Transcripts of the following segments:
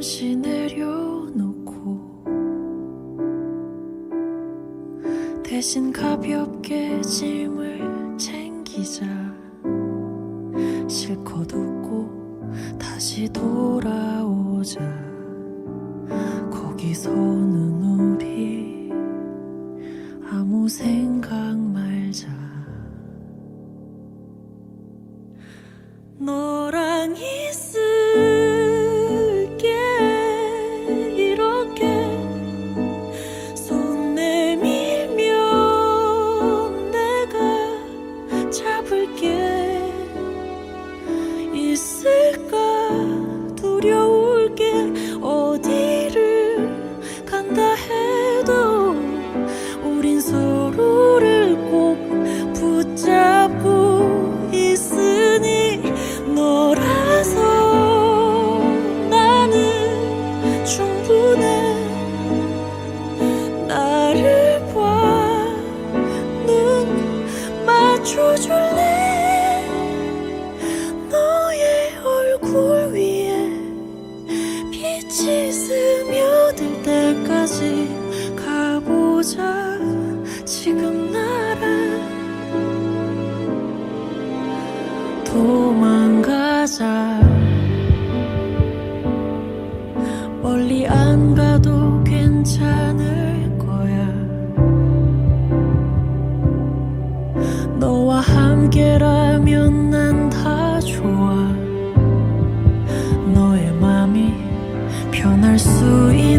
잠시 내려놓고 대신 가볍게 짐을 챙기자. 실컷 웃고 다시 돌아오자. 거기서는 우리 아무 생각 말 맞춰줄래? 너의 얼굴 위에 빛이 스며들 때까지 가보자 그게라면 난 다 좋아 너의 마음이 변할 수 있.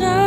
着。